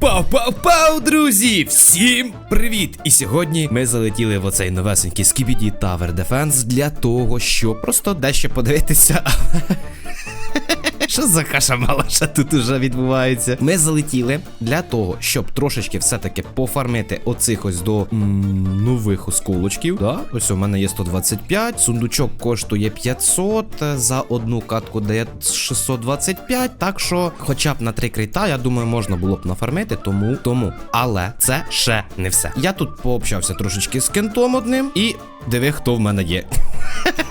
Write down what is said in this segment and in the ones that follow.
Пау-пау-пау, друзі! Всім привіт! І сьогодні ми залетіли в оцей новесенький Skibidi Tower Defense для того, щоб просто дещо подивитися. Що за каша малаша тут уже відбувається? Ми залетіли для того, щоб трошечки все-таки пофармити оцих ось до нових осколочків. Да? Ось у мене є 125, сундучок коштує 500, е, за одну катку дає 625. Так що, хоча б на три крита, я думаю, можна було б нафармити, тому тому. Але це ще не все. Я тут пообщався трошечки з кентом одним і диви, хто в мене є.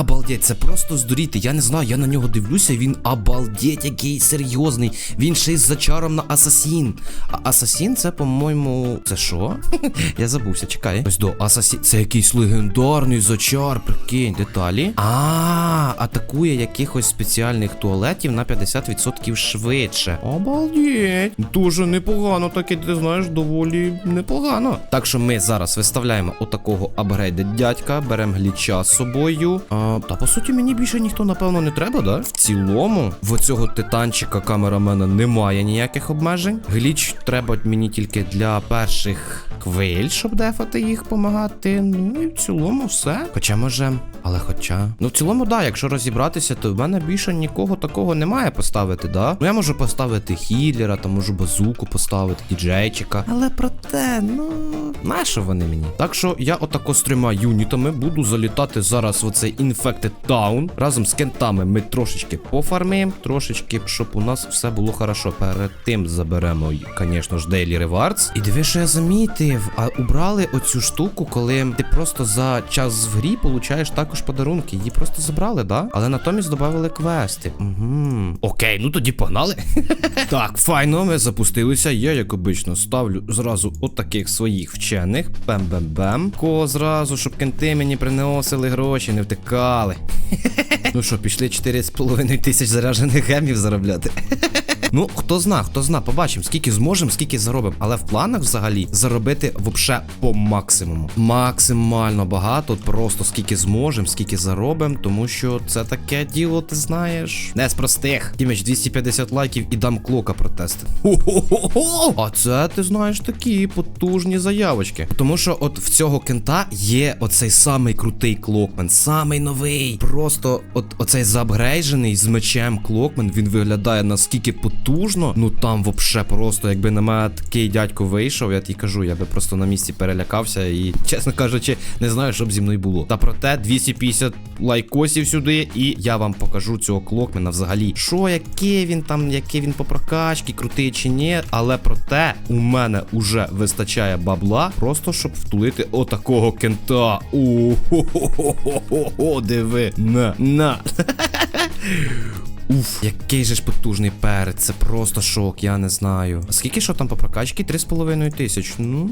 Обалдеть, це просто здуріти. Я не знаю, я на нього дивлюся, він обалдеть, який серйозний. Він ще й з зачаром на Асасін. А Асасін це, по-моєму. Це що? я забувся, чекай. Ось до Асасін. Це якийсь легендарний зачар, прикинь, деталі. А, атакує якихось спеціальних туалетів на 50% швидше. Обалдеть. Дуже непогано, таке, ти знаєш, доволі непогано. Так що ми зараз виставляємо отакого апгрейда дядька, беремо гліча з собою. А, та по суті, мені більше ніхто, напевно, не треба, да? В цілому, в цього титанчика камерамена немає ніяких обмежень. Гліч треба мені тільки для перших хвиль, щоб дефати їх помагати. Ну і в цілому все. Хоча може. Але хоча. Ну, в цілому, да, якщо розібратися, то в мене більше нікого такого немає поставити, да? Ну я можу поставити хіллера, там можу базуку поставити, діджейчика. Але проте, ну, нащо вони мені? Так що я отако з трьома юнітами буду залітати зараз в оцей Infected Town. Разом з кентами ми трошечки пофармимо, трошечки, щоб у нас все було хорошо. Перед тим заберемо, звісно ж, Daily Rewards. І диви, що я замітив, а убрали оцю штуку, коли ти просто за час в грі получаєш також подарунки. Її просто забрали, да? Але натомість додали квести. Угу. Окей, ну тоді погнали. так, файно, ми запустилися. Я, як обично, ставлю зразу от своїх вчених. Бем-бем-бем. Ко зразу, щоб кенти мені приносили гроші, не втикали. Ну що, пішли 4,5 тисяч заряджених гемів заробляти. Ну, хто зна, хто зна, побачимо, скільки зможемо, скільки заробимо. Але в планах взагалі заробити вообще по максимуму. Максимально багато, просто скільки зможемо, скільки заробимо, тому що це таке діло, ти знаєш. Не з простих. Тіміч 250 лайків і дам клока протести. А це ти знаєш такі потужні заявочки. Тому що от в цього кента є оцей самий крутий клокмен, самий новий. Просто от оцей заапгрейджений з мечем клокмен, він виглядає наскільки потужно. Ну там вообще просто, якби на мене такий дядько вийшов, я ті кажу, я би просто на місці перелякався і, чесно кажучи, не знаю, що б зі мною було. Та проте 250 лайкосів сюди, і я вам покажу цього клокмена взагалі. Що, яке він там, яке він по прокачці, крутий чи ні. Але проте у мене уже вистачає бабла, просто щоб втулити отакого кента. О-хо-хо-хо-хо-хо, диви. На, на. Уф, який же ж потужний перець, це просто шок, я не знаю. А скільки що там по прокачці? 3,5 тисяч. Ну,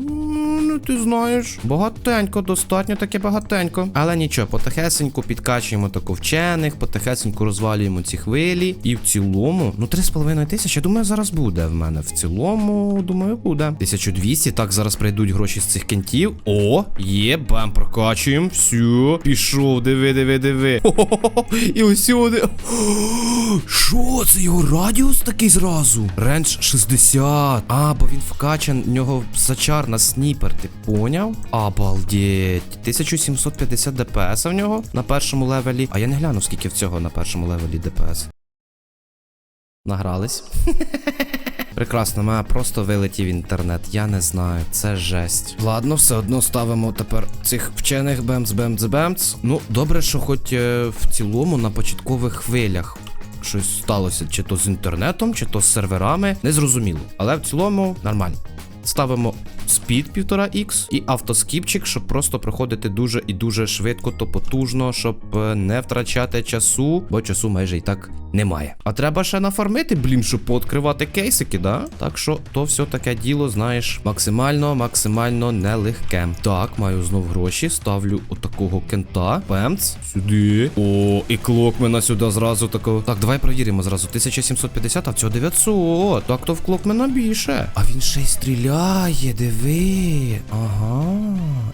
ну ти знаєш, багатенько, достатньо таке багатенько. Але нічого, потихесеньку підкачуємо таку вчених, потихесеньку розвалюємо ці хвилі. І в цілому, ну 3,5 тисяч, я думаю, зараз буде в мене. В цілому, думаю, буде. 1200. Так, зараз прийдуть гроші з цих кентів. О, є, бам, прокачуємо. Все, пішов, диви, диви, диви. Хо-хо-хо. І усюди. Що це його радіус такий зразу? Рендж 60. А, бо він вкачан, в нього зачар на сніпер, ти поняв? Обалдеть. 1750 ДПС в нього на першому левелі. А я не гляну, скільки в цього на першому левелі ДПС. Награлись. Прекрасно, мене просто вилетів інтернет. Я не знаю, це жесть. Ладно, все одно ставимо тепер цих вчених бемц, бемц, бемц. Ну, добре, що хоч е, в цілому на початкових хвилях. Щось сталося, чи то з інтернетом, чи то з серверами. Незрозуміло. Але в цілому нормально. Ставимо спід 1,5х і автоскіпчик, щоб просто проходити дуже і дуже швидко, то потужно, щоб е, не втрачати часу, бо часу майже і так немає. А треба ще нафармити, блін, щоб пооткривати кейсики, да? Так що то все таке діло, знаєш, максимально, максимально нелегке. Так, маю знов гроші, ставлю отакого кента. Пемц, сюди. О, і клокмена сюди зразу такого. Так, давай провіримо зразу. 1750, а цього 900. Так, то в клокмена більше. А він ще й стріляє, диви. Ага.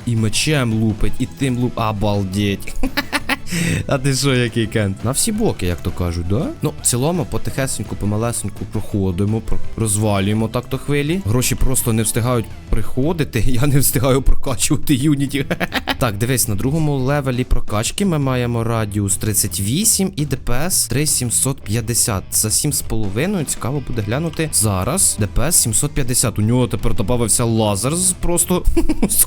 І мечем лупить, і тим луп. Обалдеть. А ти що, який кент? На всі боки, як то кажуть, да? Ну, в цілому, потихесеньку, помалесеньку проходимо, розвалюємо так то хвилі. Гроші просто не встигають приходити. Я не встигаю прокачувати юніті. так, дивись, на другому левелі прокачки ми маємо радіус 38 і ДПС 3750. За 7,5 цікаво буде глянути зараз. ДПС 750. У нього тепер додався лазер з просто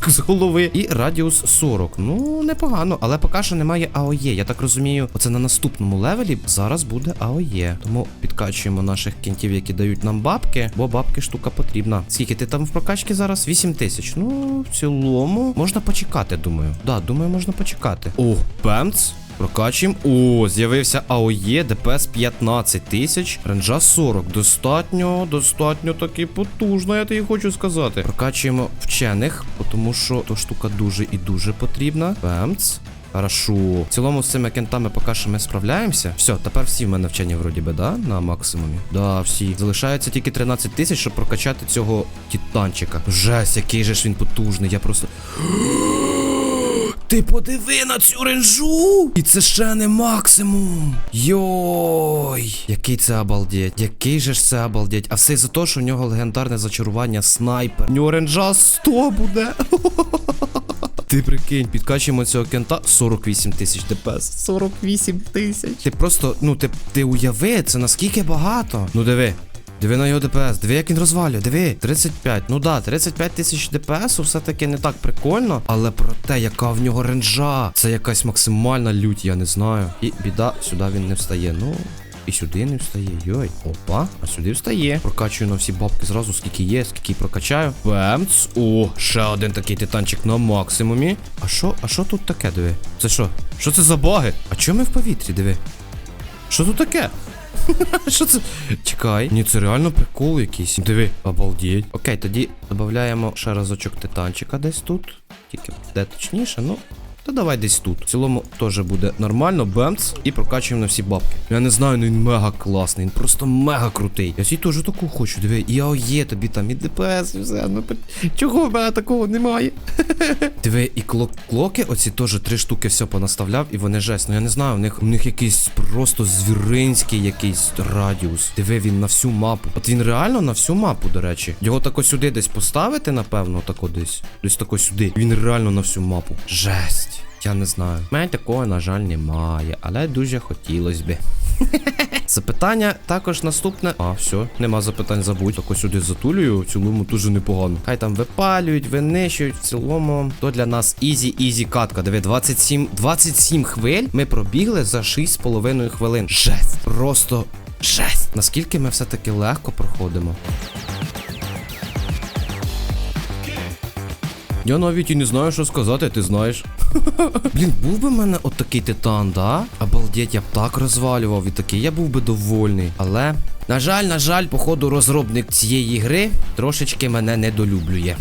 з голови. І радіус 40. Ну, непогано, але поки що немає АОЄ. Я так розумію, оце на наступному левелі зараз буде АОЄ. Тому підкачуємо наших кінтів, які дають нам бабки, бо бабки штука потрібна. Скільки ти там в прокачці зараз? 8 тисяч. Ну, в цілому можна почекати, думаю. Да, думаю, можна почекати. О, пемц. Прокачуємо. О, з'явився АОЄ, ДПС 15 тисяч, ренджа 40. Достатньо, достатньо таки потужно, я тобі хочу сказати. Прокачуємо вчених, тому що то штука дуже і дуже потрібна. Пемц. Хорошо. В цілому з цими кентами поки що ми справляємося. Все, тепер всі в мене вчені вроді би, да? На максимумі. Да, всі. Залишається тільки 13 тисяч, щоб прокачати цього титанчика. Жесть, який же ж він потужний. Я просто. Ти подиви на цю ренжу! І це ще не максимум. Йой, який це обалдеть. Який же ж це обалдеть. А все за те, що в нього легендарне зачарування снайпер. У нього ренжа 100 буде. Ти прикинь, підкачуємо цього кента 48 тисяч ДПС. 48 тисяч. Ти просто, ну ти, ти уяви, це наскільки багато. Ну диви. Диви на його ДПС, диви, як він розвалює, диви, 35. Ну да, 35 тисяч ДПС все-таки не так прикольно, але про те, яка в нього ренжа, це якась максимальна лють, я не знаю. І біда, сюди він не встає. Ну, і сюди не встає. Йой. Опа, а сюди встає. Прокачую на всі бабки зразу, скільки є, скільки прокачаю. Бемц. О, ще один такий титанчик на максимумі. А що, а що тут таке, диви? Це що? Що це за баги? А чому ми в повітрі, диви? Що тут таке? Що це? Чекай. Ні, це реально прикол якийсь. Диви, обалдеть. Окей, тоді додаємо ще разочок титанчика десь тут. Тільки де точніше, ну. Та давай десь тут. В цілому теж буде нормально, бемц, і прокачуємо на всі бабки. Я не знаю, ну він мега класний, він просто мега крутий. Я свій теж таку хочу, диви, і АОЄ тобі там, і ДПС, і все. Ну чого в мене такого немає? Диви, і клок клоки, оці теж три штуки все понаставляв, і вони жесть. Ну я не знаю, у них у них якийсь просто звіринський якийсь радіус. Диви, він на всю мапу. От він реально на всю мапу, до речі. Його тако сюди десь поставити, напевно, тако десь. Десь тако сюди. Він реально на всю мапу. Жесть. Я не знаю. У мене такого, на жаль, немає, але дуже хотілося би. Запитання також наступне. А, все, нема запитань, забудь. Так ось сюди затулюю, в цілому дуже непогано. Хай там випалюють, винищують. В цілому, то для нас ізі-ізі катка. Диви, 27, 27 хвиль ми пробігли за 6,5 хвилин. Жесть. Просто жесть. Наскільки ми все-таки легко проходимо. Я навіть і не знаю, що сказати, ти знаєш. Блін, був би в мене от такий титан, да? Обалдеть, я б так розвалював і такий, я був би довольний. Але, на жаль, на жаль, походу, розробник цієї гри трошечки мене недолюблює.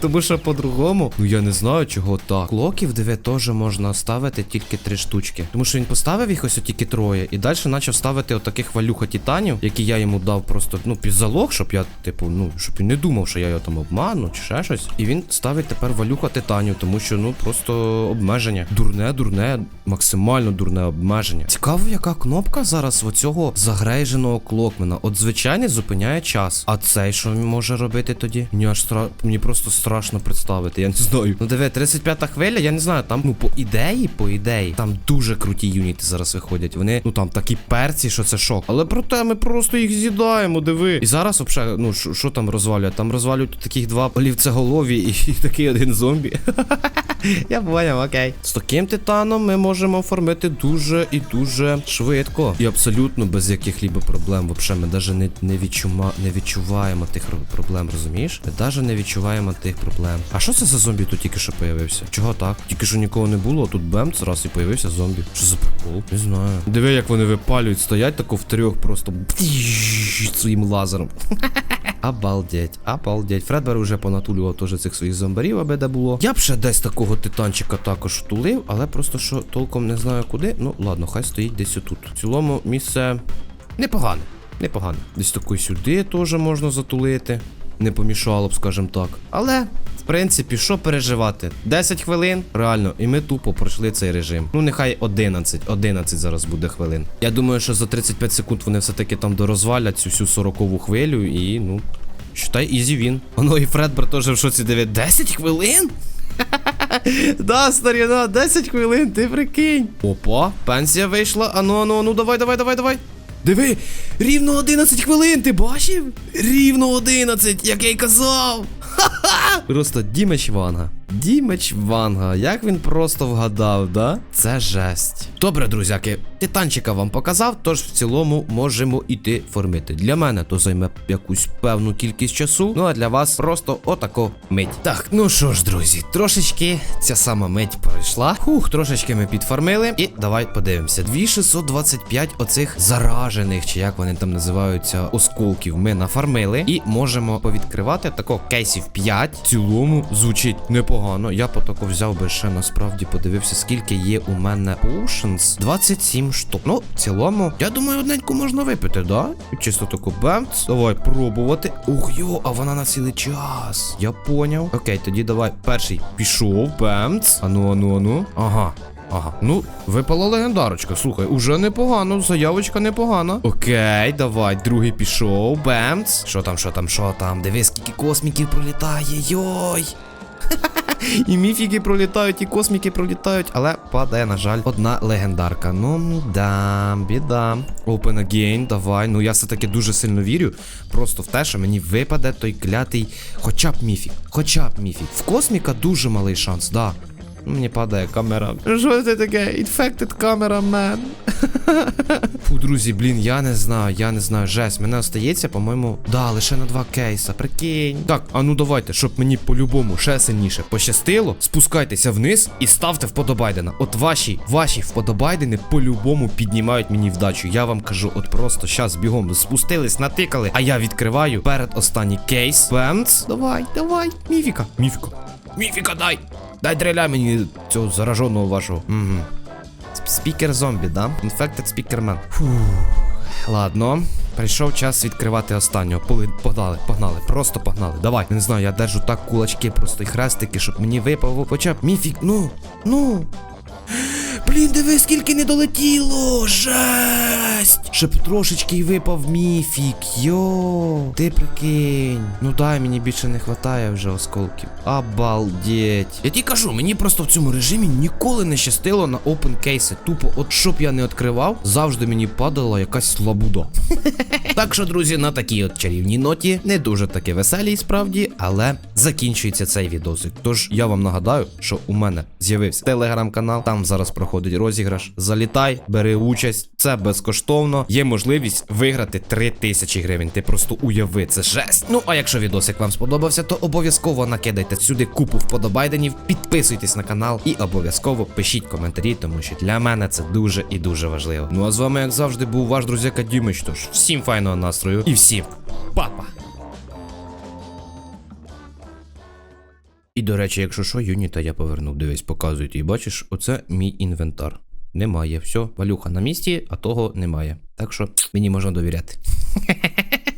Тому що по-другому, ну я не знаю, чого так. Клоків, диви, теж можна ставити тільки три штучки. Тому що він поставив їх ось тільки троє, і далі почав ставити отаких валюха титанів, які я йому дав просто ну під залог, щоб я, типу, ну, щоб він не думав, що я його там обману чи ще щось. І він ставить тепер валюха титанів, тому що ну просто обмеження. Дурне, дурне, максимально дурне обмеження. Цікаво, яка кнопка зараз в оцього загрейженого клокмена. От звичайний зупиняє час. А цей що він може робити тоді? Мені аж стра... мені просто страшно представити, я не знаю. Ну диви, 35-та хвиля, я не знаю, там, ну, по ідеї, по ідеї, там дуже круті юніти зараз виходять. Вони, ну там такі перці, що це шок. Але проте ми просто їх з'їдаємо, диви. І зараз, взагалі, ну що там розвалюють? Там розвалюють таких два олівцеголові і, і такий один зомбі. Я поняв, окей. З таким титаном ми можемо оформити дуже і дуже швидко. І абсолютно без яких-либо проблем. Взагалі, ми навіть не, не, відчума, не відчуваємо тих проблем, розумієш? Ми навіть не відчуваємо тих проблем. А що це за зомбі тут тільки що появився? Чого так? Тільки що нікого не було, а тут бемц, раз і появився зомбі. Що за прикол? Не знаю. Диви, як вони випалюють, стоять тако в трьох просто своїм лазером. Обалдеть, обалдеть. Фредбер уже понатулював теж цих своїх зомбарів, аби де було. Я б ще десь такого титанчика також втулив, але просто що толком не знаю куди. Ну ладно, хай стоїть десь отут. В цілому місце непогане. Непогано. Десь такої сюди теж можна затулити. Не помішало б, скажімо так. Але в принципі, що переживати? 10 хвилин, реально, і ми тупо пройшли цей режим. Ну, нехай 11, 11 зараз буде хвилин. Я думаю, що за 35 секунд вони все-таки там дорозвалять цю всю 40 хвилю і, ну, считай, ізі він. Воно і Фредбер теж в шоці дивить. 10 хвилин? Да, старіна, 10 хвилин, ти прикинь. Опа, пенсія вийшла. Ану, ану, ану, давай, давай, давай, давай. Диви, рівно 11 хвилин, ти бачив? Рівно 11, як я й казав. Ха-ха! Просто Дімеч Ванга. Дімеч Ванга, як він просто вгадав, да? Це жесть. Добре, друзяки, титанчика вам показав, тож в цілому можемо іти формити. Для мене то займе якусь певну кількість часу. Ну а для вас просто отако мить. Так, ну що ж, друзі, трошечки ця сама мить пройшла. Хух, трошечки ми підфармили. І давай подивимося. 2625 оцих заражених, чи як вони там називаються, осколків. Ми нафармили. І можемо повідкривати тако кейсів 5. Цілому звучить непогано. Я потоко взяв би ще насправді подивився, скільки є у мене Oceans. 27 штук. Ну, в цілому, я думаю, одненьку можна випити, да? Чисто таку бемц. Давай пробувати. Ух йо, а вона на цілий час. Я поняв. Окей, тоді давай. Перший пішов. Бемц. Ану, ану, ану. Ага. Ага, ну, випала легендарочка. Слухай, уже непогано, заявочка непогана. Окей, давай, другий пішов. Бемц. Що там, що там, що там? Дивись, скільки косміків пролітає. Йой. І міфіки пролітають, і косміки пролітають, але падає, на жаль, одна легендарка. Ну, да, біда. Open again, давай. Ну я все-таки дуже сильно вірю. Просто в те, що мені випаде той клятий, хоча б міфік. Хоча б міфік. В косміка дуже малий шанс, да. Мені падає камера. Що це таке? Infected камера, мен. Фу, друзі, блін, я не знаю, я не знаю. Жесть, мене остається, по-моєму, да, лише на два кейса. Прикинь. Так, а ну давайте, щоб мені по-любому ще сильніше пощастило. Спускайтеся вниз і ставте вподобайдена. От ваші, ваші вподобайдени по-любому піднімають мені вдачу. Я вам кажу, от просто щас бігом спустились, натикали, а я відкриваю перед останній кейс. Бемц. Давай, давай, міфіка. Міфіка. Міфіка, дай. Дай дреля мені цього зараженого вашого. Угу. Спікер зомбі, да? Infected спікермен. Фух. Ладно, прийшов час відкривати останнього. Пули, Погнали, погнали, просто погнали. Давай. Не знаю, я держу так кулачки, просто і хрестики, щоб мені випав хоча б міфік. Ну, ну. Блін, диви, скільки не долетіло! Жесть! Щоб трошечки й випав міфік. Йо, ти прикинь. Ну дай мені більше не хватає вже осколків. Обалдеть. Я ті кажу, мені просто в цьому режимі ніколи не щастило на опен кейси. Тупо, от щоб я не відкривав, завжди мені падала якась лабуда. Так що, друзі, на такій от чарівній ноті, не дуже таки веселій справді, але закінчується цей відосик. Тож я вам нагадаю, що у мене з'явився телеграм-канал, там зараз проходить розіграш. Залітай, бери участь, це безкоштовно. Є можливість виграти 3000 гривень. Ти просто уяви, це жесть. Ну а якщо відосик вам сподобався, то обов'язково накидайте сюди купу вподобайденів, підписуйтесь на канал і обов'язково пишіть коментарі, тому що для мене це дуже і дуже важливо. Ну а з вами, як завжди, був ваш друзяка Дімич. Тож всім файного настрою і всім папа! І до речі, якщо що, юніта я повернув. Дивись, показують. І бачиш, оце мій інвентар. Немає. Все, валюха на місці, а того немає. Так що мені можна довіряти.